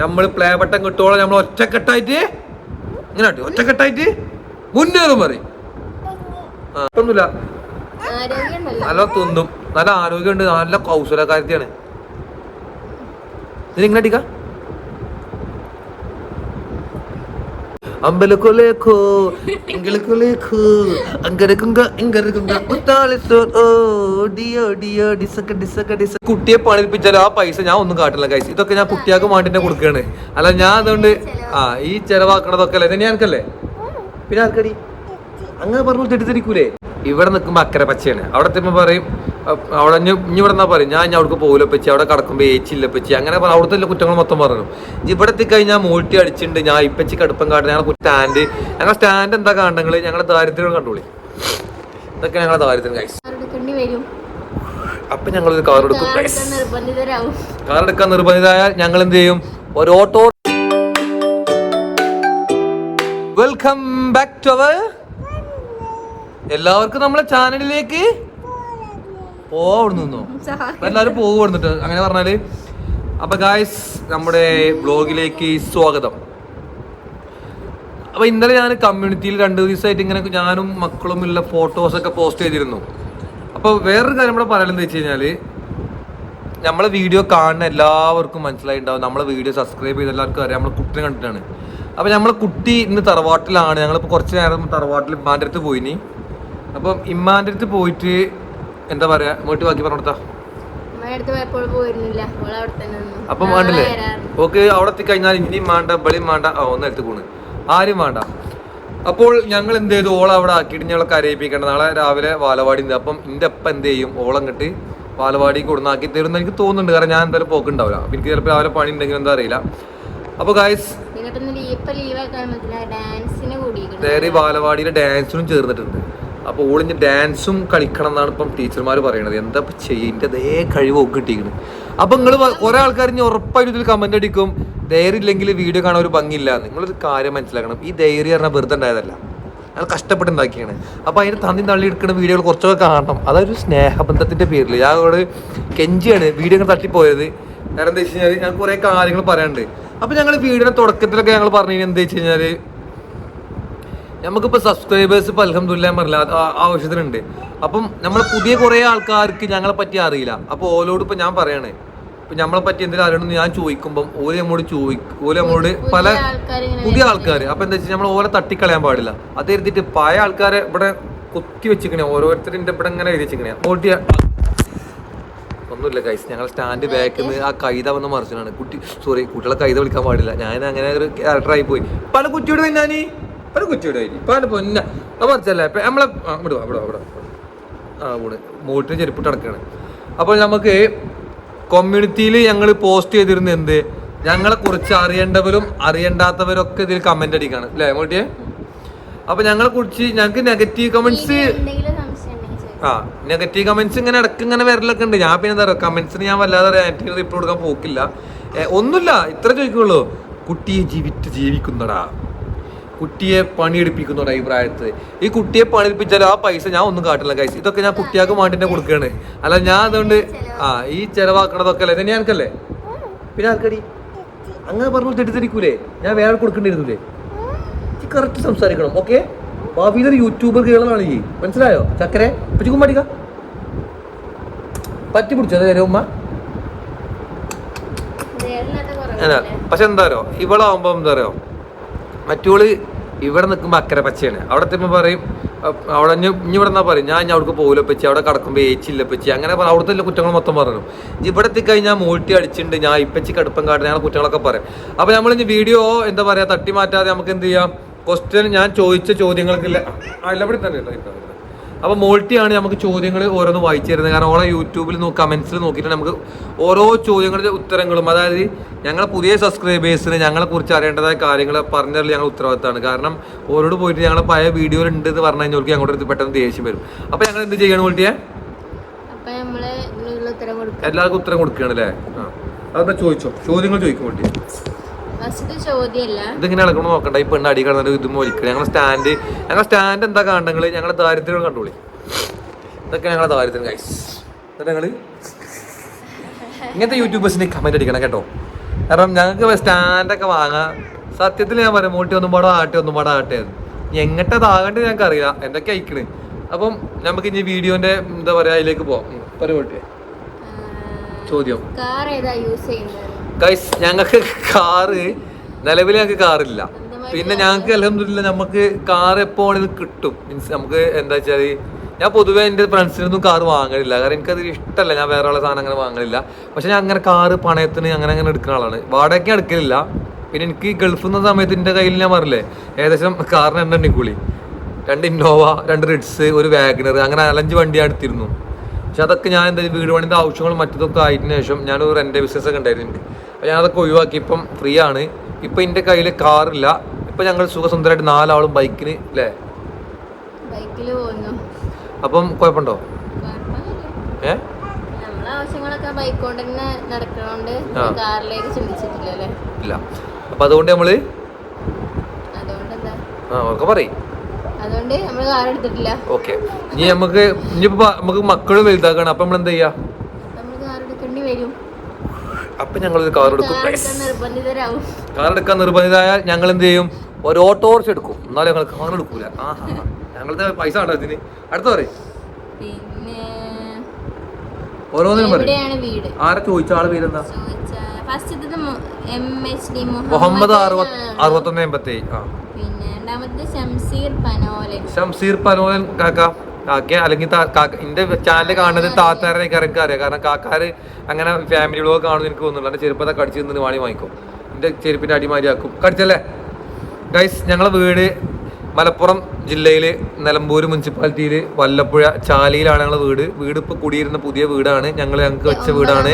നമ്മൾ play button കിട്ടുവോളം നമ്മൾ ഒറ്റക്കെട്ടായിട്ട് ഇങ്ങനെ ഒറ്റക്കെട്ടായിട്ട് മുന്നേറും പറയും. ഒന്നുമില്ല നല്ല തിന്നും. നല്ല ആരോഗ്യമുണ്ട്. നല്ല കൗശലക്കാരത്തിയാണ് ഇങ്ങനെ അടിക്ക? ഓ ഡിയോ ഡിയോ ഡിസക്ക ഡിസക്ക ഡിസ കുട്ടിയെ പണിപ്പിച്ചാൽ ആ പൈസ ഞാൻ ഒന്നും കാട്ടില്ല കൈസ് ഇതൊക്കെ ഞാൻ കുട്ടിയാൾക്ക് വേണ്ടിട്ട് കൊടുക്കുകയാണ് അല്ല ഞാൻ അതുകൊണ്ട് ആ ഈ ചെലവാക്കണതൊക്കെ അല്ലേ? ഞാൻ എനിക്കല്ലേ പിന്നെ ആർക്കടി? അങ്ങനെ പറഞ്ഞു തെറ്റിദ്ധരിക്കൂലേ? ഇവിടെ നിൽക്കുമ്പോ അക്കരെ പച്ചയാണ്. അവിടെ പറയും അവിടെ ഇനി ഇവിടെ എന്നാ പറയും? ഞാൻ ഇനി അവിടെ പോകില്ല പറ്റി അവിടെ കിടക്കുമ്പോൾ ഏച്ചില്ല പറ്റി അങ്ങനെ അവിടുത്തെ എല്ലാ കുറ്റങ്ങൾ മൊത്തം പറഞ്ഞു. ഇവിടെ എത്തിക്കഴിഞ്ഞാൽ മൂട്ടി അടിച്ചിട്ടുണ്ട്. ഞാൻ ഇപ്പച്ചി കടുപ്പം കാട്ടുന്ന ഞങ്ങൾ സ്റ്റാൻഡ് ഞങ്ങൾ സ്റ്റാൻഡ് എന്താ കാണണെങ്കിൽ ഞങ്ങളുടെ ദാരിദ്ര്യം കണ്ടോളി. ഇതൊക്കെ ഞങ്ങളുടെ ദാരിദ്ര്യം അപ്പൊ ഞങ്ങൾ കാർ എടുക്കും കാർ എടുക്കാൻ നിർബന്ധിതരായാൽ ഞങ്ങൾ എന്ത് ചെയ്യും? ഒരു ഓട്ടോ വെൽക്കം ബാക്ക് ടു അവർ എല്ലാവർക്കും നമ്മളെ ചാനലിലേക്ക് പോവാ നിന്നോ. എല്ലാവരും പോകും വന്നിട്ട് അങ്ങനെ പറഞ്ഞാൽ അപ്പൊ ഗായ്സ് നമ്മുടെ ബ്ലോഗിലേക്ക് സ്വാഗതം. അപ്പൊ ഇന്നലെ ഞാൻ കമ്മ്യൂണിറ്റിയിൽ രണ്ട് ദിവസമായിട്ട് ഇങ്ങനെ ഞാനും മക്കളും ഉള്ള ഫോട്ടോസ് ഒക്കെ പോസ്റ്റ് ചെയ്തിരുന്നു. അപ്പൊ വേറൊരു കാര്യം ഇവിടെ പറയാനെന്ന് വെച്ച് കഴിഞ്ഞാൽ നമ്മളെ വീഡിയോ കാണുന്ന എല്ലാവർക്കും മനസ്സിലായി ഉണ്ടാവും നമ്മളെ വീഡിയോ സബ്സ്ക്രൈബ് ചെയ്ത് എല്ലാവർക്കും അറിയാം. നമ്മളെ കുട്ടിനെ കണ്ടിട്ടാണ്. അപ്പൊ നമ്മളെ കുട്ടി ഇന്ന് തറവാട്ടിലാണ്. ഞങ്ങളിപ്പോൾ കുറച്ച് നേരം തറവാട്ടിൽ ഇമ്മാന്റെ അടുത്ത് പോയിനി. അപ്പം ഇമ്മാന്റെ അടുത്ത് പോയിട്ട് എന്താ പറയാ? ഇങ്ങോട്ട് ബാക്കി നിന്നു. അപ്പം വേണ്ടല്ലേ. ഓക്കെ അവിടെ എത്തിക്കഴിഞ്ഞാൽ ഇനിയും വേണ്ട ബളിയും വേണ്ട. ആ ഒന്ന് എടുത്ത് കൂണ്. ആരും വേണ്ട. അപ്പോൾ ഞങ്ങൾ എന്ത് ചെയ്തു? ഓളെ അവിടെ ആക്കിയിട്ട് ഞങ്ങളെ കരയിപ്പിക്കേണ്ട. നാളെ രാവിലെ വാലവാടി ഉണ്ട്. അപ്പം എന്റെ അപ്പ എന്ത് ചെയ്യും? ഓളം ഓളങ്ങട്ട് വാലവാടി കൊടുന്നാക്കി തരുമെന്ന് എനിക്ക് തോന്നുന്നുണ്ട്. കാരണം ഞാൻ എന്തായാലും പോക്കുണ്ടാവില്ല അപ്പം എനിക്ക് ചിലപ്പോൾ രാവിലെ പണി ഉണ്ടെങ്കിൽ എന്താ അറിയില്ല. അപ്പോൾ ഗായ്സ് ഡാൻസിന് ബാലവാടിയിലെ ഡാൻസിനും ചേർന്നിട്ടുണ്ട്. അപ്പോൾ ഓളിഞ്ഞ് ഡാൻസും കളിക്കണം എന്നാണ് ഇപ്പം ടീച്ചർമാർ പറയണത്. എന്താ ഇപ്പം ചെയ്യേണ്ട അതേ കഴിവ് ഒക്കെ കിട്ടിയിരിക്കണം അപ്പം നിങ്ങൾ കുറെ ആൾക്കാർ ഇനി ഉറപ്പായിട്ട് ഇതിൽ കമന്റ് അടിക്കും. ധൈര്യം ഇല്ലെങ്കിൽ വീഡിയോ കാണാൻ ഒരു ഭംഗിയില്ല. നിങ്ങളൊരു കാര്യം മനസ്സിലാക്കണം. ഈ ധൈര്യം പറഞ്ഞാൽ വെറുതെ ഉണ്ടായതല്ല. അയാൾ കഷ്ടപ്പെട്ടുണ്ടാക്കിയാണ് അപ്പോൾ അതിന് തന്നി തള്ളി എടുക്കുന്ന വീഡിയോകൾ കുറച്ചൊക്കെ കാണണം. അതൊരു സ്നേഹബന്ധത്തിന്റെ പേരിൽ ഞാൻ അവിടെ കെഞ്ചിയാണ്. വീഡിയോ തട്ടിപ്പോയത്. കാരണം എന്താ വെച്ച് കഴിഞ്ഞാൽ ഞാൻ കുറേ കാര്യങ്ങൾ പറയാനുണ്ട്. അപ്പോൾ ഞങ്ങൾ വീഡിയോയുടെ തുടക്കത്തിലൊക്കെ ഞങ്ങൾ പറഞ്ഞു കഴിഞ്ഞാൽ എന്താ വെച്ച് കഴിഞ്ഞാൽ നമുക്കിപ്പോൾ സബ്സ്ക്രൈബേഴ്സ് ഇപ്പോൾ അലഹമില്ല പറഞ്ഞില്ല ആവശ്യത്തിനുണ്ട്. അപ്പം നമ്മൾ പുതിയ കുറേ ആൾക്കാർക്ക് ഞങ്ങളെ പറ്റി അറിയില്ല. അപ്പോൾ ഓലോട് ഇപ്പം ഞാൻ പറയണേ. ഇപ്പം നമ്മളെ പറ്റി എന്തെങ്കിലും അറിയണമെന്ന് ഞാൻ ചോദിക്കുമ്പം ഓൽ നമ്മോട് ചോദിക്കും ഓൽ നമ്മളോട് പല പുതിയ ആൾക്കാർ അപ്പം എന്താ വെച്ചാൽ നമ്മൾ ഓലെ തട്ടിക്കളയാൻ പാടില്ല. അത് എഴുതിയിട്ട് പഴയ ആൾക്കാരെ ഇവിടെ കൊത്തി വെച്ചിക്കണേ ഓരോരുത്തരുടെ ഇവിടെ ഇങ്ങനെ എഴുതി വെച്ചിക്കണേ ഒന്നുമില്ല കൈസ് ഞങ്ങൾ സ്റ്റാൻഡ് ബാക്കിൽ നിന്ന് ആ കൈത വന്ന് മറിച്ചാണ് കുട്ടി സോറി കുട്ടികളെ കൈത വിളിക്കാൻ പാടില്ല. ഞാൻ അങ്ങനെ ഒരു ക്യാരക്ടറായി പോയി. പല കുട്ടിയോട് ഞാനീ പല കുറ്റിയോട് ഇപ്പം അതിന്റെ പൊന്ന. അത് മറിച്ചല്ലേ ഇപ്പൊ നമ്മളെ ആ, ഇവിടെ വാ, ഇവിടെ ഇവിടെ ആ ഇവിടെ മോട്ടിന് ചെരുപ്പിട്ട് നടക്കുകയാണ് അപ്പോൾ നമുക്ക് കമ്മ്യൂണിറ്റിയിൽ ഞങ്ങൾ പോസ്റ്റ് ചെയ്തിരുന്ന എന്ത്? ഞങ്ങളെ കുറിച്ച് അറിയേണ്ടവരും അറിയണ്ടാത്തവരും ഒക്കെ ഇതിൽ കമന്റ് അടിക്കാണ്. അല്ലേ മോട്ടിയെ? അപ്പൊ ഞങ്ങളെ കുറിച്ച് ഞങ്ങൾക്ക് നെഗറ്റീവ് കമന്റ്സ്. ആ നെഗറ്റീവ് കമന്റ്സ് ഇങ്ങനെ ഇടയ്ക്ക് ഇങ്ങനെ വരലൊക്കെ ഉണ്ട്. ഞാൻ പിന്നെ എന്താ പറയുക കമന്റ്സിന് ഞാൻ വല്ലാതെ റിയാക്റ്റീവ് റിപ്ലൈ കൊടുക്കാൻ പോക്കില്ല. ഒന്നുമില്ല. ഇത്ര ചോദിക്കുള്ളൂ. കുട്ടിയെ ജീവിച്ച് ജീവിക്കുന്നടാ. കുട്ടിയെ പണിയെടുപ്പിക്കുന്നു ഈ പ്രായത്ത് ഈ കുട്ടിയെ പണിയെടുപ്പിച്ചാൽ ആ പൈസ ഞാൻ ഒന്നും കാട്ടില്ല കൈസ് ഇതൊക്കെ ഞാൻ കുട്ടിയാൾക്ക് തന്നെ കൊടുക്കുകയാണ്. അല്ല ഞാൻ അതുകൊണ്ട് ആ ഈ ചെലവാക്കണതൊക്കെ അല്ലേ? ഇത് ഞാനല്ലേ പിന്നെ ആർക്കടി? അങ്ങനെ പറഞ്ഞു തെറ്റിദ്ധരിക്കൂലേ? ഞാൻ വേറെ കൊടുക്കേണ്ടിയിരുന്നില്ലേ? കറക്റ്റ് സംസാരിക്കണം ഓക്കെ ഭാവിയിൽ ഒരു യൂട്യൂബർ കേളാണ് ഈ. മനസ്സിലായോ? ചക്കരെ പറ്റിക്കും പഠിക്ക പറ്റി പിടിച്ചോ അതെ ഉമ്മ? പക്ഷെ എന്താ പറയുക ഇവളാവുമ്പോ എന്താ അറിയോ? മറ്റോൾ ഇവിടെ നിൽക്കുമ്പോൾ അക്കരെ പച്ചയാണ്. അവിടെ എത്തുമ്പോൾ പറയും അവിടെ ഇനി ഇവിടെ നിന്നാ പറയും. ഞാൻ ഇനി അവിടേക്ക് പോകില്ല പച്ച അവിടെ കിടക്കുമ്പോൾ ഏച്ചില്ല പച്ചി അങ്ങനെ പറ- അവിടുത്തെ എല്ലാ കുറ്റങ്ങൾ മൊത്തം പറഞ്ഞു. ഇവിടെ എത്തിക്കഴിഞ്ഞാൽ മൂട്ടി അടിച്ചിട്ടുണ്ട് ഞാൻ ഇപ്പച്ചി കടുപ്പം കാട്ടുന്ന ഞങ്ങൾ കുറ്റങ്ങളൊക്കെ പറയും. അപ്പോൾ നമ്മൾ ഇനി വീഡിയോ എന്താ പറയുക തട്ടി മാറ്റാതെ നമുക്ക് എന്ത് ചെയ്യാം? ക്വസ്റ്റ്യൻ ഞാൻ ചോദിച്ച ചോദ്യങ്ങൾക്കില്ല. ആ ഇല്ല ഇവിടെ തന്നെ ഇല്ല, ഇവിടെ തന്നെ. അപ്പൊ മോൾട്ടിയാണ് നമുക്ക് ചോദ്യങ്ങൾ ഓരോന്ന് വായിച്ചു തരുന്നത് കാരണം ഓളെ യൂട്യൂബിൽ കമന്റ്സിൽ നോക്കിയിട്ട് നമുക്ക് ഓരോ ചോദ്യങ്ങളുടെ ഉത്തരങ്ങളും അതായത് ഞങ്ങളെ പുതിയ സബ്സ്ക്രൈബേഴ്സിന് ഞങ്ങളെ കുറിച്ച് അറിയേണ്ടതായ കാര്യങ്ങൾ പറഞ്ഞതിൽ ഞങ്ങൾ ഉത്തരവാദിത്തമാണ്. കാരണം ഓരോട് പോയിട്ട് ഞങ്ങൾ പഴയ വീഡിയോ ഉണ്ട് എന്ന് പറഞ്ഞു കഴിഞ്ഞാൽ ഞങ്ങളുടെ അടുത്ത് പെട്ടെന്ന് ദേഷ്യം വരും. അപ്പൊ ഞങ്ങൾ എന്ത് ചെയ്യണം മോൾട്ടിയെ? എല്ലാവർക്കും ഉത്തരം കൊടുക്കുകയാണ് അല്ലേ? ആ. അതെന്താ ചോദിച്ചോ? ചോദ്യങ്ങൾ ചോദിക്കും മോൾട്ടി ഫസ്റ്റ് ചോദ്യമല്ല ഇതിങ്ങനെ ഇളക്കണം നോക്കണ്ട. ഈ പെണ്ണ് അടി കിടന്നിട്ട് ഇത് മോലിക്കണം ഞങ്ങൾ സ്റ്റാൻഡ് ഞങ്ങൾ സ്റ്റാൻഡ് എന്താ കാണണ്ടെങ്കിൽ ഞങ്ങളെ ദാരിദ്ര്യം കണ്ടോളി. ഇതൊക്കെ ഞങ്ങളെ ദാരിദ്ര്യം ഗൈസ് എന്നിട്ട് ഞങ്ങൾ ഇങ്ങനത്തെ യൂട്യൂബേഴ്സിന് കമന്റ് അടിക്കണം കേട്ടോ. കാരണം ഞങ്ങൾക്ക് സ്റ്റാൻഡൊക്കെ വാങ്ങാം. സത്യത്തിൽ ഞാൻ പറയാം മൂട്ടി ഒന്നും പാടോ ആട്ടെ ഒന്നും പാടോ ആട്ടെ എങ്ങട്ടത് ആകേണ്ടത് ഞങ്ങൾക്ക് അറിയാം എന്തൊക്കെ അയക്കണ്? അപ്പം നമുക്ക് ഇനി വീഡിയോന്റെ എന്താ പറയാ അതിലേക്ക് പോവാം. പരിപാടി ചോദ്യം. കാർ ഏതാ യൂസ് ചെയ്യുന്നത്? ഗൈസ് ഞങ്ങൾക്ക് കാറ് നിലവിൽ ഞങ്ങൾക്ക് കാറില്ല. പിന്നെ ഞങ്ങൾക്ക് അലഹമില്ല നമുക്ക് കാർ എപ്പോഴും കിട്ടും. മീൻസ് നമുക്ക് എന്താ വെച്ചാൽ ഞാൻ പൊതുവേ എന്റെ ഫ്രണ്ട്സിനൊന്നും കാർ വാങ്ങലില്ല. കാരണം എനിക്കത് ഇഷ്ടമല്ല ഞാൻ വേറെ ഉള്ള സാധനം അങ്ങനെ വാങ്ങലില്ല. പക്ഷെ ഞാൻ അങ്ങനെ കാറ് പണയത്തിന് അങ്ങനെ അങ്ങനെ എടുക്കുന്ന ആളാണ്. വാടകയ്ക്ക് എടുക്കലില്ല. പിന്നെ എനിക്ക് ഗൾഫിൽ നിന്ന് സമയത്ത് എന്റെ കയ്യിൽ ഞാൻ പറഞ്ഞില്ലേ ഏകദേശം കാറിന് രണ്ട് എണ്ണിക്കൂലി രണ്ട് ഇന്നോവ രണ്ട് റിഡ്സ് ഒരു വാഗ്നർ അങ്ങനെ നാലഞ്ച് വണ്ടി ഞാൻ എടുത്തിരുന്നു. പക്ഷെ അതൊക്കെ ഞാൻ എന്താ വീട് പണിന്റെ ആവശ്യങ്ങളും മറ്റതൊക്കെ ആയതിനു ശേഷം ഞാനൊരു റെന്റ് ബിസിനസ് ഒക്കെ ഉണ്ടായിരുന്നു എനിക്ക്. അപ്പോൾ ഞാൻ അതൊക്കെ ഒഴിവാക്കി. ഇപ്പം ഫ്രീ ആണ്. ഇപ്പം എന്റെ കയ്യിൽ കാറില്ല ഇപ്പം ഞങ്ങൾ സുഖസുന്ദരമായിട്ട് നാലാളും ബൈക്കിന് അല്ലേ അപ്പം കുഴപ്പമുണ്ടോ. ഏ? ഇല്ല. അപ്പൊ അതുകൊണ്ട് നമ്മൾ? ആ ഒക്കെ പറയും. അതുകൊണ്ട് നമ്മൾ കാർ എടുത്തിട്ടില്ല. ഓക്കെ ഇനി നമുക്ക് ഇനിയിപ്പോ നമുക്ക് മക്കളും വലുതാക്കണം. അപ്പൊ നമ്മൾ എന്താ ചെയ്യാ? നമ്മൾ കാർ എടുക്കേണ്ടി വരും. അപ്പൊ ഞങ്ങൾ ഒരു കാർ എടുക്കും കാർ എടുക്കാൻ നിർബന്ധിതരായ കാർ എടുക്കാൻ ഞങ്ങൾ എന്ത് ചെയ്യും? ഒരു ഓട്ടോറിച്ച് എടുക്കും. എന്നാലും ഞങ്ങൾ കാർ എടുക്കൂല. ആഹാ. ഞങ്ങളുടെ പൈസ ഉണ്ടോ ഇതിന്. അടുത്ത പറയും. ഓരോന്നിനും പറയും. ആരെ ചോദിച്ച ആൾ പേരെന്താ? First M H D Muhammad അറുപത് അറുപത്തൊന്ന് എൺപത്തി ആ. പിന്നെ രണ്ടാമത്തെ ഷംസീർ പനോലൻ. ഷംസീർ പനോലൻ കാക്ക കാക്ക അല്ലെങ്കിൽ എന്റെ ചാനൽ കാണുന്നത് താത്താരെ എനിക്ക് അറിയാം കാരണം കാക്കാര് അങ്ങനെ ഫാമിലി വ്ലോഗ് കാണുന്നത് എനിക്ക് തോന്നുന്നു എന്റെ ചെരുപ്പത്തെ കടിച്ചു നിന്ന് വാണി വാങ്ങിക്കും. എന്റെ ചെരുപ്പിന്റെ അടിമാരിയാക്കും കടിച്ചല്ലേ? ഗൈസ് ഞങ്ങളെ വീട് മലപ്പുറം ജില്ലയിൽ നിലമ്പൂർ മുനിസിപ്പാലിറ്റിയിൽ വല്ലപ്പുഴ ചാലിയിലാണ് ഞങ്ങളുടെ വീട്. വീട് ഇപ്പോൾ കുടിയിരുന്ന പുതിയ വീടാണ്. ഞങ്ങൾ ഞങ്ങൾക്ക് വെച്ച വീടാണ്.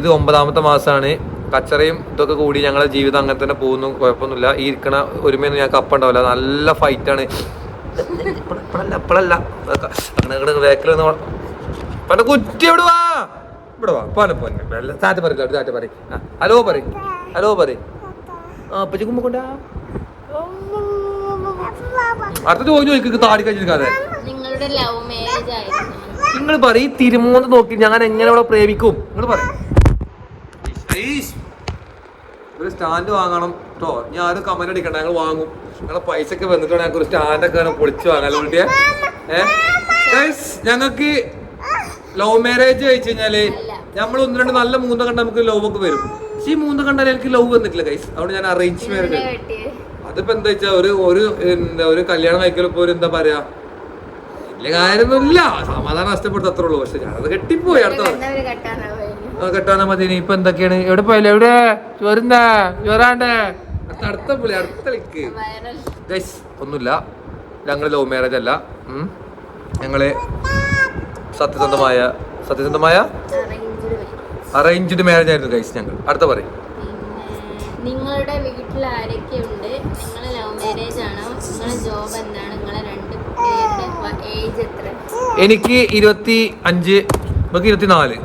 ഇത് ഒമ്പതാമത്തെ മാസമാണ് കച്ചറയും ഇതൊക്കെ കൂടി ഞങ്ങളുടെ ജീവിതം അങ്ങനെ തന്നെ പോകുന്നു. കുഴപ്പമൊന്നുമില്ല. ഈ ഇരിക്കണ ഒരുമയൊന്നും ഞങ്ങൾക്ക് അപ്പുണ്ടാവില്ല നല്ല ഫൈറ്റാണ് ഇപ്പഴല്ല ഇപ്പഴല്ല. അങ്ങനെ ഇവിടെ ബാക്കിൽ നിന്ന് പല കുറ്റി എവിടെ വാ? ഇവിടെ വാ. പോനെ പോനെ വെല്ല താറ്റ പറയില്ല ഒരു താറ്റ പറയും ഹലോ പറയും ഹലോ പറയും ആ അപ്പച്ചി കുമ്പക്കൊണ്ടാ അടുത്ത ചോദ്യം ചോദിക്കുക താടി കഴിഞ്ഞിരിക്കാതെ. നിങ്ങളുടെ ലവ് മാരേജ് ആയിരുന്നു. നിങ്ങൾ പറയും തിരുമോന്ന് നോക്കി ഞാൻ എങ്ങനെ അവളെ പ്രേമിക്കും? നിങ്ങൾ പറയും. ഒരു സ്റ്റാൻഡ് വാങ്ങണം കേട്ടോ ഞാൻ ആരും കമന്റ് അടിക്കണ്ട ഞങ്ങൾ വാങ്ങും. ഞങ്ങളെ പൈസ ഒക്കെ വന്നിട്ട് ഞങ്ങൾക്ക് ഒരു സ്റ്റാൻഡൊക്കെ വേണം പൊളിച്ച് വാങ്ങാൻ വേണ്ടിയേ ഏഹ് ഞങ്ങൾക്ക് ലവ് മാരേജ് കഴിച്ചു കഴിഞ്ഞാൽ നമ്മൾ ഒന്ന് രണ്ട് നല്ല മൂന്ന് കണ്ട നമുക്ക് ലവ് ഒക്കെ വരും. പക്ഷെ ഈ മൂന്ന് കണ്ടാൽ എനിക്ക് ലവ് വന്നിട്ടില്ല ഗൈസ് അതുകൊണ്ട് ഞാൻ അറേഞ്ച് മാരേജ് അതിപ്പോ എന്താ വെച്ചാ ഒരു ഒരു എന്താ ഒരു കല്യാണം കഴിക്കൽ ഇപ്പൊ ഒരു എന്താ പറയാ? വലിയ കാര്യമൊന്നുമില്ല. സമാധാനം നഷ്ടപ്പെടുത്ത അത്രേ ഉള്ളൂ. പക്ഷെ ഞാനത് കെട്ടിപ്പോയി അടുത്ത കെട്ടാനാ മതി. ഇനി ഇപ്പൊ എന്തൊക്കെയാണ്? എവിടെ പോയില്ല എവിടെ? ചോരുന്നാ ചോറാണ്ടേ? അടുത്ത അടുത്ത പുള്ളി അടുത്ത ലിക്ക് ഗൈസ് ഒന്നുമില്ല. ഞങ്ങൾ ലവ് മാരേജ് അല്ല. ഞങ്ങൾ സത്യസന്ധമായ സത്യസന്ധമായ അറേഞ്ച്ഡ് മാരേജ് ആയിരുന്നു ഗൈസ് ഞങ്ങൾ അടുത്ത പറയും. നിങ്ങളുടെ വീട്ടിൽ ആരൊക്കെയുണ്ട് നിങ്ങൾ ലവ് മാരേജ് ആണോ? നിങ്ങളുടെ ജോബ് എന്താണ്? നിങ്ങളെ രണ്ട് ഏജ് എത്ര? എനിക്ക് ഇരുപത്തി അഞ്ച് നമുക്ക് ഇരുപത്തിനാല്.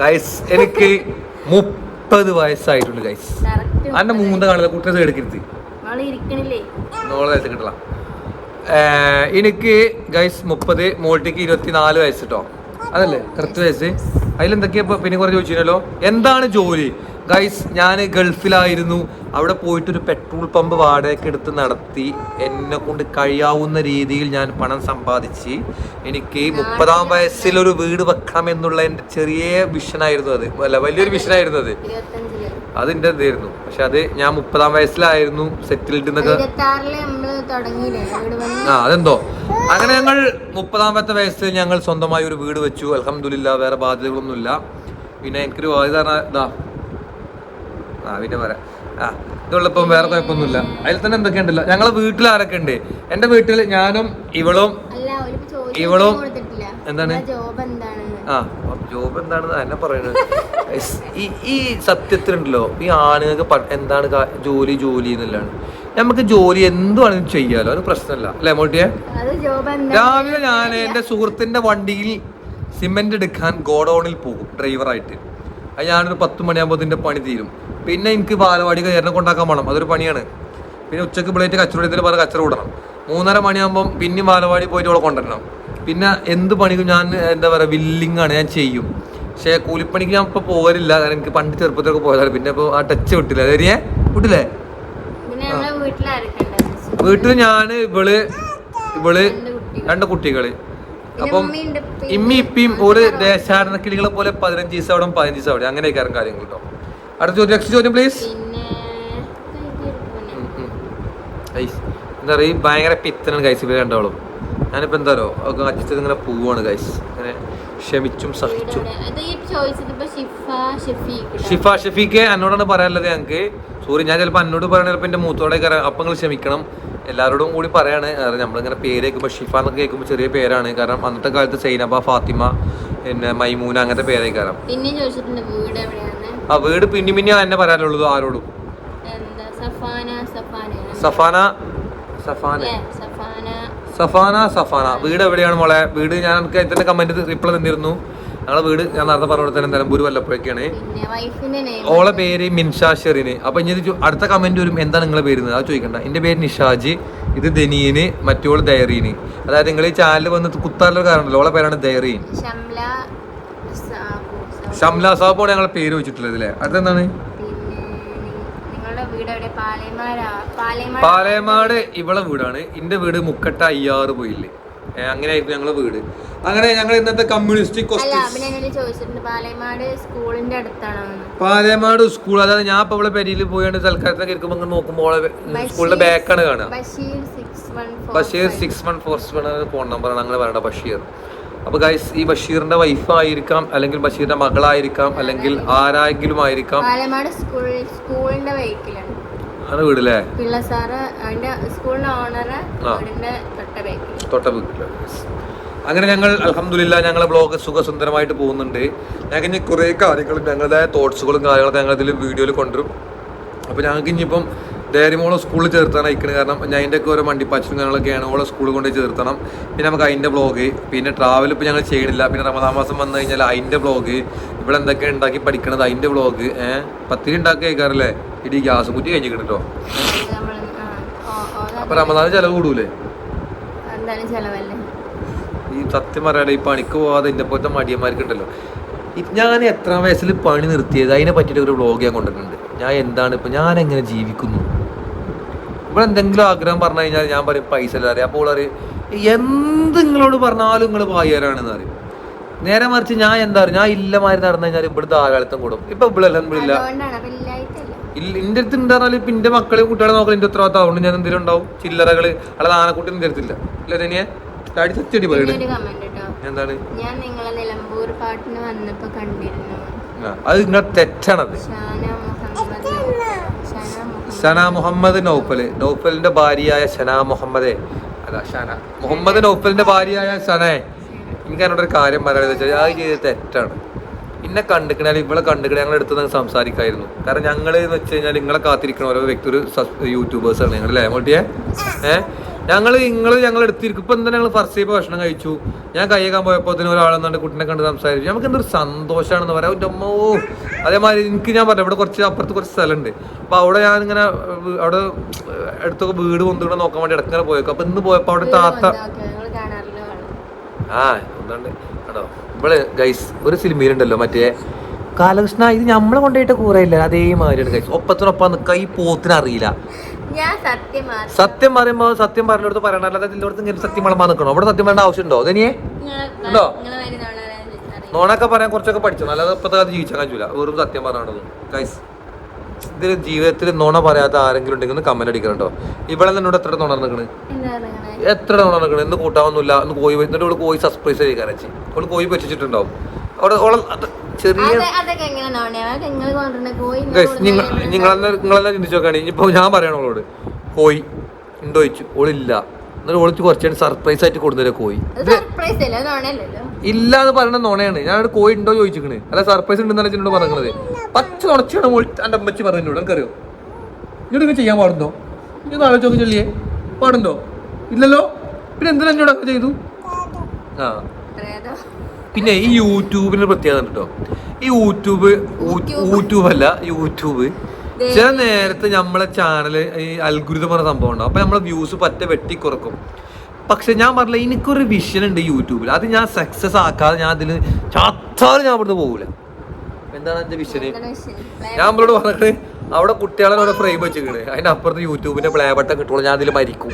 ഗൈസ് എനിക്ക് മുപ്പത് വയസ്സായിട്ടുണ്ട് ഗൈസ് അന്റെ മൂന്ന് കാണില്ല കുട്ടിയെ എടുക്കരുത്. നോളെ കിട്ടല എനിക്ക് ഗൈസ് മുപ്പത് മോൾട്ടിക്ക് ഇരുപത്തിനാല് വയസ്സ് കേട്ടോ അതല്ലേ? കറക്റ്റ് വയസ്സ് അതിലെന്തൊക്കെയാ പിന്നെ കുറേ ചോദിച്ചിരുന്നല്ലോ? എന്താണ് ജോലി? ഗൈസ് ഞാൻ ഗൾഫിലായിരുന്നു. അവിടെ പോയിട്ട് ഒരു പെട്രോൾ പമ്പ് വാടകയ്ക്ക് എടുത്ത് നടത്തി എന്നെ കൊണ്ട് കഴിയാവുന്ന രീതിയിൽ ഞാൻ പണം സമ്പാദിച്ച് എനിക്ക് മുപ്പതാം വയസ്സിൽ ഒരു വീട് വെക്കണം എന്നുള്ള എന്റെ ചെറിയ വിഷനായിരുന്നു അത്. അല്ല വലിയൊരു വിഷനായിരുന്നു അത്. ഇരുപത്തഞ്ചിൽ അതിന്റെ ഇതായിരുന്നു പക്ഷെ അത് ഞാൻ മുപ്പതാം വയസ്സിലായിരുന്നു സെറ്റിൽഡ് എന്നൊക്കെ ആ അതെന്തോ? അങ്ങനെ ഞങ്ങൾ മുപ്പതാമത്തെ വയസ്സിൽ ഞങ്ങൾ സ്വന്തമായി ഒരു വീട് വെച്ചു. അലഹമില്ല വേറെ ബാധ്യതകളൊന്നുമില്ല. പിന്നെ എനിക്കൊരു ബാധ്യത ഇതാ ആ പിന്നെ പറയാം ആ ഇതുള്ളപ്പം വേറെ കുഴപ്പമൊന്നുമില്ല. അതിൽ തന്നെ എന്തൊക്കെയുണ്ടല്ലോ ഞങ്ങളെ വീട്ടിൽ ആരൊക്കെ ഉണ്ട്? എന്റെ വീട്ടിൽ ഞാനും ഇവളും ഇവളും എന്താണ്? ആ. ജോബ് എന്താണെന്ന് എന്നെ പറയുന്നത് ഈ ഈ സത്യത്തിലുണ്ടല്ലോ ഈ ആണുങ്ങൾക്ക് എന്താണ് ജോലി ജോലി എന്നുള്ളതാണ്. നമുക്ക് ജോലി എന്തുവാണെങ്കിലും ചെയ്യാലോ അത് പ്രശ്നമല്ല. അല്ലേ മോട്ടിയെ രാവിലെ ഞാൻ എന്റെ സുഹൃത്തിന്റെ വണ്ടിയിൽ സിമെന്റ് എടുക്കാൻ ഗോഡൗണിൽ പോകും ഡ്രൈവറായിട്ട്. അത് ഞാനൊരു പത്ത് മണിയാകുമ്പോൾ ഇതിന്റെ പണി തീരും. പിന്നെ എനിക്ക് ബാലവാടി കയറിനെ കൊണ്ടാക്കാൻ വേണം അതൊരു പണിയാണ്. പിന്നെ ഉച്ചയ്ക്ക് പ്ലേറ്റ് കച്ചവടത്തിൽ പറഞ്ഞ കച്ചറ വിടണം മൂന്നര മണിയാകുമ്പം പിന്നെയും ബാലവാടി പോയിട്ട് ഇവിടെ കൊണ്ടുവരണം. പിന്നെ എന്ത് പണിക്കും ഞാൻ എന്താ പറയുക വില്ലിങ് ആണ് ഞാൻ ചെയ്യും. പക്ഷേ കൂലിപ്പണിക്ക് ഞാൻ ഇപ്പൊ പോകലില്ല. കാരണം എനിക്ക് പണ്ട് ചെറുപ്പത്തിലൊക്കെ പോയതാണ്. പിന്നെ ഇപ്പൊ ആ ടച്ച് വിട്ടില്ല. അതെ വിട്ടില്ലേ? വീട്ടിൽ ഞാൻ ഇവൾ ഇവൾ രണ്ട് കുട്ടികൾ. അപ്പം ഇമ്മി ഇപ്പിയും ഒരു ദേശാടന കിളികളെ പോലെ പതിനഞ്ച് ദിവസം അവിടെ പതിനഞ്ച് ദിവസം അവിടെ അങ്ങനെയൊക്കെ കാര്യങ്ങൾ കേട്ടോ അടുത്ത ചോദ്യം നെക്സ്റ്റ് ചോദ്യം പ്ലീസ് എന്താ പറയുക ഭയങ്കര പിത്തനാണ് ഇവർ രണ്ടാളും. ഞാനിപ്പോ എന്താ പറയുക അച്ഛനും ഇങ്ങനെ പോവാണ് ഗൈസ് ഇങ്ങനെ ക്ഷമിച്ചും സഹിച്ചും. ഷിഫ ഷഫീഖ് ഷിഫ ഷഫീഖ് എന്നോടാണ് പറയാനുള്ളത് ഞങ്ങൾക്ക് സോറി ഞാൻ ചിലപ്പോൾ എന്നോട് പറയണ ചിലപ്പോൾ എന്റെ മൂത്തോടെ കയറാം അപ്പം നിങ്ങൾ ക്ഷമിക്കണം. എല്ലാവരോടും കൂടി പറയാണ്. നമ്മളിങ്ങനെ പേര് കേൾക്കുമ്പോൾ ഷിഫ എന്നൊക്കെ കേൾക്കുമ്പോൾ ചെറിയ പേരാണ്. കാരണം അന്നത്തെ കാലത്ത് സൈനബ ഫാത്തിമ പിന്നെ മൈമൂന അങ്ങനത്തെ പേരായി എവിടെയാണ്? ആ വീട് പിന്നെ പിന്നെ എന്നെ പറയാനുള്ളത് ആരോടും. സഫാന സഫാന. സഫാന സഫാന സഫാന. വീട് എവിടെയാണ് മോളെ? വീട് ഞാൻ എനിക്ക് ഇതിന്റെ കമന്റ് റിപ്ലൈ തന്നിരുന്നു. ഞങ്ങളെ വീട് ഞാൻ നേരത്തെ പറഞ്ഞ തന്നെ നിലമ്പൂർ വല്ലപ്പോഴൊക്കെയാണ്. ഓളെ പേര് മിൻഷാ ഷെറിന്. അപ്പൊ ഇനി അടുത്ത കമന്റ് വരും. എന്താണ് നിങ്ങളെ പേര്? അത് ചോദിക്കണ്ട. എന്റെ പേര് നിഷാജ് ഇത് ദനീന് മറ്റോൾ ദയറീന്. അതായത് നിങ്ങൾ ഈ ചാനൽ വന്ന് കുത്താനുള്ള കാരണമല്ലോ ഓളെ പേരാണ് ദയറീൻ. ഷംല സാബു സാബു. ഷംല സാബോണ് ഞങ്ങളെ പേര് വെച്ചിട്ടുള്ളത് അല്ലേ അതെന്താണ് പിന്നെ നി- നിങ്ങളുടെ വീട് എവിടെ പാലേമാരാ പാലേമാട് പാലയമാട് ഇവളെ വീടാണ്. എന്റെ വീട് മുക്കട്ട അയ്യാറ് പോയില്ലേ? അങ്ങനെയായിരുന്നു ഞങ്ങളെ വീട്. അങ്ങനെ ഞങ്ങൾ ഇന്നത്തെ കമ്മ്യൂണിസ്റ്റ്. പാലയമാട് സ്കൂൾ അതായത് ഞാൻ ഇപ്പൊ ഇവിടെ പെരിയിൽ പോയാണ്ട് സൽക്കാരത്തൊക്കെ കേൾക്കുമ്പോൾ ഇങ്ങനെ നോക്കുമ്പോൾ സ്കൂളിന്റെ ബാക്കാണ് കാണുക. Basheer six one Basheer six one four seven phone നമ്പറാണ് അങ്ങനെ പറയണ്ട ബഷീർ. അപ്പൊ ഗൈസ് ഈ ബഷീറിന്റെ വൈഫ് ആയിരിക്കാം അല്ലെങ്കിൽ ബഷീറിന്റെ മകളായിരിക്കാം അല്ലെങ്കിൽ ആരായെങ്കിലും ആയിരിക്കാം സ്കൂളിന്റെ വെഹിക്കിലാണ് ആണ്. വീടല്ലേ? തൊട്ട വീട്ടിൽ. അങ്ങനെ ഞങ്ങൾ അലഹമില്ല ഞങ്ങളെ ബ്ലോഗ് സുഖസുന്ദരമായിട്ട് പോകുന്നുണ്ട്. ഞങ്ങൾക്ക് ഇനി കുറേ കാര്യങ്ങളും ഞങ്ങളുടെ തോട്ട്സുകളും കാര്യങ്ങളൊക്കെ ഞങ്ങൾ ഇതിൽ വീഡിയോയിൽ കൊണ്ടുവരും. അപ്പോൾ ഞങ്ങൾക്ക് ഇനിയിപ്പം ഡയറിമോളെ സ്കൂളിൽ ചേർത്താണ് അയക്കുന്നത് കാരണം ഞാൻ അതിന്റെ ഒക്കെ ഓരോ മണ്ടിപ്പാച്ചും കാര്യങ്ങളൊക്കെയാണ് ഓളെ സ്കൂളിൽ കൊണ്ട് ചേർത്തണം. പിന്നെ നമുക്ക് അതിന്റെ ബ്ലോഗ് പിന്നെ ട്രാവൽ ഇപ്പോൾ ഞങ്ങൾ ചെയ്യണില്ല. പിന്നെ റമദാ മാസം വന്നു കഴിഞ്ഞാൽ അതിന്റെ ബ്ലോഗ് ഇവിടെ എന്തൊക്കെ ഉണ്ടാക്കി പഠിക്കണത് അതിന്റെ ബ്ലോഗ് ഏഹ് പത്തിരി ഉണ്ടാക്കി കഴിക്കാറില്ലേ ഇടി ഗ്യാസ് കുറ്റി കഴിഞ്ഞിട്ട് കേട്ടോ നമ്മൾ അപ്പോൾ റമദാൻ ചിലവ് കൂടൂലേ? ഈ സത്യം പറയാതെ ഈ പണിക്ക് പോവാതെ എന്റെ പോലത്തെ മടിയന്മാർക്ക് ഉണ്ടല്ലോ. ഞാൻ എത്ര വയസ്സിൽ പണി നിർത്തിയത്? അതിനെ പറ്റിയിട്ട് ഒരു ബ്ലോഗ് ഞാൻ കൊണ്ടിട്ടുണ്ട് ഞാൻ എന്താണ് ഇപ്പം ഞാൻ എങ്ങനെ ജീവിക്കുന്നു? ഇവിടെ എന്തെങ്കിലും ആഗ്രഹം പറഞ്ഞു കഴിഞ്ഞാൽ ഞാൻ പറയും പൈസ ഇല്ല അറിയാം അപ്പോൾ പറയും എന്ത് നിങ്ങളോട് പറഞ്ഞാലും നിങ്ങൾ പായരാണെന്ന് പറയും. നേരെ മറിച്ച് ഞാൻ എന്താ പറയുക ഞാൻ ഇല്ലമാരി നടന്നു കഴിഞ്ഞാൽ ഇവിടുത്തെ ആകാലത്തും കൂടും. ഇപ്പൊ ഇവിടെ ഇല്ല എന്റെ അടുത്ത് ഉണ്ടായിരുന്നാലും ഇപ്പൊ എന്റെ മക്കളെ കുട്ടികളെ നോക്കാൻ എന്റെ ഉത്തരവാദിത്തം. അതുകൊണ്ട് ഞാൻ എന്തെങ്കിലും ഉണ്ടാവും. ചില്ലറകൾ അല്ലാതെ ആനക്കുട്ടി എന്റെ അടുത്തില്ല. തന്നെയെ താടി സത്യടി കേട്ടോ എന്താണ്? ഞാൻ നിങ്ങളെ നിലമ്പൂർ പാട്ടിന് വന്നപ്പോ കണ്ടിരുന്നു. അത് നിങ്ങൾ തെറ്റാണത്. ഷാന മുഹമ്മദ് നൗഫൽ നൗഫലിന്റെ ഭാര്യയായ ഷന മുഹമ്മദേ. അല്ല ഷന. മുഹമ്മദ് നൗഫലിന്റെ ഭാര്യയായ ഷനേ. എനിക്ക് എന്നോട് ഒരു കാര്യം പറയാൻ വെച്ചാൽ അത് ചെയ്ത് തെറ്റാണ്. ഇന്നെ കണ്ടിക്കണാൽ ഇവിടെ കണ്ടിക്കണ ഞങ്ങൾ എടുത്ത് നിങ്ങൾ സംസാരിക്കായിരുന്നു. കാരണം ഞങ്ങൾ എന്ന് വെച്ച് കഴിഞ്ഞാൽ നിങ്ങളെ കാത്തിരിക്കണ ഓരോ വ്യക്തി ഒരു യൂട്യൂബേഴ്സാണ്. ഞങ്ങളല്ലേ മോട്ടിയെ ഏഹ് ഞങ്ങൾ നിങ്ങൾ ഞങ്ങൾ എടുത്തിരിക്കും. ഇപ്പം എന്താ ഞങ്ങൾ ഫസ്റ്റ് ചെയ്യുമ്പോൾ ഭക്ഷണം കഴിച്ചു. ഞാൻ കൈയേക്കാൻ പോയപ്പോൾ അതിന് ഒരാളെന്നുണ്ട് കുട്ടിനെ കണ്ട് സംസാരിച്ചു. നമുക്ക് എന്തൊരു സന്തോഷമാണെന്ന് പറയാം. എന്റെ അമ്മോ അതേമാതിരി എനിക്ക് ഞാൻ പറഞ്ഞു ഇവിടെ കുറച്ച് അപ്പുറത്ത് കുറച്ച് സ്ഥലമുണ്ട്. അപ്പോൾ അവിടെ ഞാൻ ഇങ്ങനെ അവിടെ അടുത്തൊക്കെ വീട് കൊണ്ടുകൂടെ നോക്കാൻ വേണ്ടി ഇടയ്ക്ക് ഇങ്ങനെ പോയേക്കും. അപ്പൊ ഇന്ന് പോയപ്പോൾ അവിടെ താത്ത ആ ഒന്നുണ്ട് കേട്ടോ ഇവിടെ ഗൈസ് ഒരു സിനിമയിലുണ്ടല്ലോ മറ്റേ കാലകൃഷ്ണ ഇത് നമ്മളെ കൊണ്ടുപോയിട്ട് കൂറയില്ല. അതേമാതിരിയാണ് ഗൈസ് ഒപ്പത്തിനൊപ്പം നിൽക്കുക ഈ പോത്തിന് അറിയില്ല ഞാൻ സത്യം പറയുമ്പോ സത്യം പറഞ്ഞിടത്ത് പറയണം അല്ലാതെ ഇതിലോടത്ത് ഇങ്ങനെ സത്യം വളമാൻ നിൽക്കണോ അവിടെ സത്യം വേണ്ട ആവശ്യമുണ്ടോ? നിങ്ങളെ ഉണ്ടോ? നോണൊക്കെ പറയാൻ കുറച്ചൊക്കെ പഠിച്ചു? അല്ലാതെ ഇപ്പത്തെ ജീവിച്ചാൽ കഴിച്ചില്ല വെറും സത്യം പറയണത് ഗൈസ് ഇതിൽ ജീവിതത്തിൽ നോണ പറയാത്ത ആരെങ്കിലും ഉണ്ടെങ്കിൽ ഒന്ന് കമന്റ് അടിക്കണോ ഇവിടെ നിന്നോട് എത്ര നോണ നിൽക്കണ് എത്ര നോണ നടക്കണം ഇന്ന് കൂട്ടാവുന്നില്ല ഒന്ന് കോഴി പോയി- എന്നിട്ട് ഇവിടെ കോഴി സർപ്രൈസ് ചെയ്യിക്കാൻ വെച്ച് അവൾ കോഴി പൊരിച്ചിട്ടുണ്ടാവും അവിടെ ഓളെ ചെറിയ നിങ്ങൾ നിങ്ങളെന്നെ ചിന്തിച്ചു നോക്കുകയാണ് ഇനിയിപ്പോൾ ഞാൻ പറയണം അവളോട്. കോഴി ഉണ്ടോ ചോദിച്ചു. ഓളില്ല. എന്നിട്ട് ഓളിച്ച് കുറച്ച് സർപ്രൈസ് ആയിട്ട് കൊടുത്തരാ കോയി? ഇല്ല എന്ന് പറയണ നോണയാണ് ഞാൻ കോയി ഉണ്ടോ ചോദിച്ചിക്കണ്. അല്ല സർപ്രൈസ് ഉണ്ടെന്നല്ല എന്നോട് പറഞ്ഞത്? പച്ച നുണച്ചാണ് മോൾ എന്റെ അമ്മച്ചി പറഞ്ഞോട് എനിക്കറിയോ? ഇങ്ങോട്ട് ഇങ്ങനെ ചെയ്യാൻ പാടുണ്ടോ? നാളെ ചോദിച്ചു ചൊല്ലിയേ. പാടുണ്ടോ? ഇല്ലല്ലോ? പിന്നെ എന്തിനാ എന്നോട് ചെയ്തു? ആ. പിന്നെ ഈ യൂട്യൂബിന് പ്രത്യേകത ഉണ്ട്? കേട്ടോ ഈ യൂട്യൂബ് യൂട്യൂബ്. അല്ല യൂട്യൂബ്. ചില നേരത്തെ നമ്മളെ ചാനൽ ഈ അൽഗുരുതം പറഞ്ഞ സംഭവം ഉണ്ടാവും. അപ്പൊ നമ്മളെ വ്യൂസ് പറ്റ വെട്ടി കുറക്കും. പക്ഷെ ഞാൻ പറഞ്ഞില്ല എനിക്കൊരു വിഷൻ ഉണ്ട് യൂട്യൂബിൽ അത് ഞാൻ സക്സസ് ആക്കാതെ ഞാൻ അതിൽ ചാത്താലും ഞാൻ അവിടുന്ന് പോകൂല എന്താണ് എന്റെ വിഷന്? ഞാൻ നമ്മളോട് പറഞ്ഞത് അവിടെ കുട്ടികളെ ഓരോ ഫ്രെയിം വെച്ചിരിക്കണ്. അതിന്റെ അപ്പുറത്ത് യൂട്യൂബിന്റെ പ്ലേ ബട്ടൺ കിട്ടുള്ളൂ ഞാൻ അതിൽ മരിക്കും.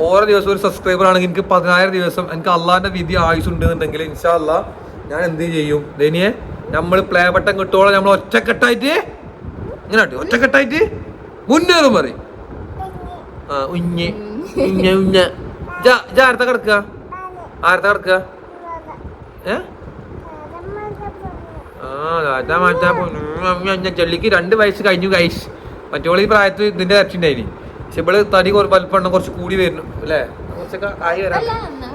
ഓരോ ദിവസം ഒരു സബ്സ്ക്രൈബർ ആണെങ്കിൽ എനിക്ക് പതിനായിരം ദിവസം എനിക്ക് അള്ളാന്റെ വിധി ആയുസ് ഉണ്ടെന്നുണ്ടെങ്കിൽ ഇൻഷാ ഞാൻ എന്ത് ചെയ്യും? ദനിയെ നമ്മൾ പ്ലേ ബട്ടൺ കിട്ടുവോളം നമ്മൾ ഒറ്റക്കെട്ടായിട്ട്? ഇങ്ങനെ ഒറ്റക്കെട്ടായിട്ട്? മുന്നേറും പറയും. ആ ഉഞ്ഞ് ഉഞ്ഞ ഉഞ്ഞ. ജാ ജാ ആരത്തെ കിടക്കുക. ആരത്തെ കിടക്കുക? ഏ? രാജാ മാറ്റാ ചെള്ളിക്ക് രണ്ട് വയസ്സ് കഴിഞ്ഞു കൈസ് മറ്റോളി ഈ പ്രായത്തിൽ ഇതിന്റെ ഇറച്ചിണ്ടായിനി പക്ഷെ ഇവൾ തടി വലുപ്പണ്ണം വലിപ്പം കുറച്ച് കൂടി വരുന്നു അല്ലേ? കുറച്ചൊക്കെ ആയി വരാം.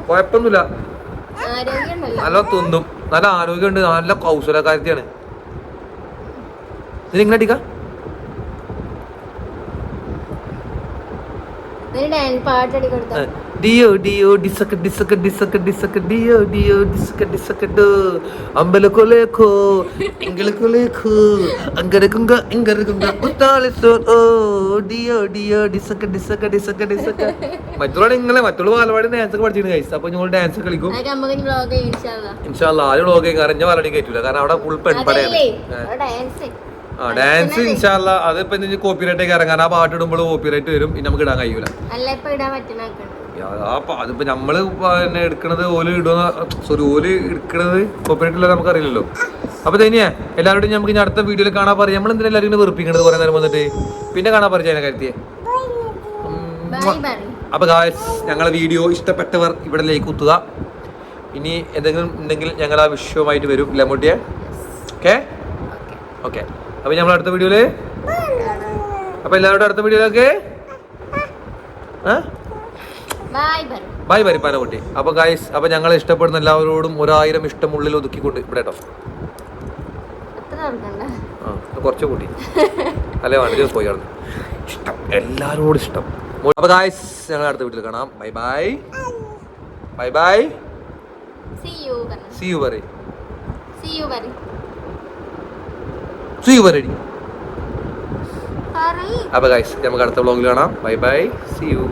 കുഴപ്പമൊന്നുമില്ല. നല്ല തിന്നും. നല്ല ആരോഗ്യമുണ്ട്. നല്ല കൗശലക്കാരത്തിയാണ് ഇതിനെങ്ങനെ അടിക്കാം ഇതിന് ഡാൻസ് പാട്ടടി കൊടുത്തോ. ഡിയോ ഡിയോ ഡിസക്ക ഡിസക്ക ഡിസക്ക ഡിസക്ക ഡിയോ ഡിയോ ഡിസക്ക ഡിസക്ക ഡോ അമ്പലക്കൊലേക്കോ എങ്കിലക്കൊലേക്കോ അങ്കരക്കുങ്ക ഇങ്കരക്കുങ്ക ഉത്താളി സോ ഓ ഡിയോ ഡിയോ ഡിസക്ക ഡിസക്ക ഡിസക്ക ഡിസക്ക മറ്റുള്ള നിങ്ങളെ മറ്റുള്ള പാലപാടി ഡാൻസ് ഒക്കെ പഠിച്ചിരുന്നു കഴിച്ചു അപ്പൊ ഞങ്ങൾ ഡാൻസ് കളിക്കും. ഇൻഷാല്ല ആരും ലോകം കാരണം ഞാൻ പാലടി കയറ്റൂല കാരണം അവിടെ ഫുൾ പെൺപടയാണ്. ആ ഡാൻസ് ഇൻഷാല്ല അതിപ്പോ ഇനി കോപ്പിറൈറ്റ് ഒക്കെ ഇറങ്ങാൻ ആ പാട്ട് ഇടുമ്പോൾ കോപ്പിറൈറ്റ് വരും ഇനി നമുക്ക് ഇടാൻ കഴിയൂല. അല്ല ഇപ്പൊ ഇടാൻ അതിപ്പോ നമ്മൾ പിന്നെ എടുക്കണത് ഓൽ ഇടുന്ന സോറി ഓൽ എടുക്കണത് കോപ്പറേറ്റ് ഇല്ല നമുക്ക് അറിയില്ലല്ലോ അപ്പൊ തന്നെയാ എല്ലാവരോടും നമുക്ക് ഇനി അടുത്ത വീഡിയോയിൽ കാണാൻ പറയാം. നമ്മൾ എന്തിനാ എല്ലാവരും വെറുപ്പിക്കണത് കുറെ നേരം വന്നിട്ട്? പിന്നെ കാണാൻ പറഞ്ഞ കാര്യത്തിയെ അപ്പൊ ഗായ്സ് ഞങ്ങളെ വീഡിയോ ഇഷ്ടപ്പെട്ടവർ ഇവിടെ ലൈക്ക് കുത്തുക. ഇനി എന്തെങ്കിലും ഉണ്ടെങ്കിൽ ഞങ്ങൾ ആ വിഷയവുമായിട്ട് വരും ലമുട്ടിയെ ഓക്കെ ഓക്കെ അപ്പൊ നമ്മൾ അടുത്ത വീഡിയോയിൽ? അപ്പൊ എല്ലാവരുടെ അടുത്ത വീഡിയോയിലൊക്കെ? ബൈ പരിപ്പാന കുട്ടി. അപ്പൊ ഗായ്സ് അപ്പൊ ഞങ്ങളെ ഇഷ്ടപ്പെടുന്ന എല്ലാവരോടും ഒരായിരം ഇഷ്ടം ഉള്ളിൽ ഒതുക്കിക്കൊണ്ട് ഇവിടെ കേട്ടോ. കുറച്ച് കൂട്ടി. അല്ലേ വളരെ പോയി കിടന്നു. ഇഷ്ടം എല്ലാവരോടും ഇഷ്ടം. അപ്പൊ ഗായ്സ് ഞങ്ങൾ അടുത്ത വീട്ടിൽ കാണാം. Bye bye bye bye see you പറഞ്ഞു സി യു പറയും സി യു പറ സി യു പറയടി പറയ് അപ്പൊ ഗൈസ് നമുക്ക് അടുത്ത വ്ളോഗിൽ കാണാം. Bye bye see U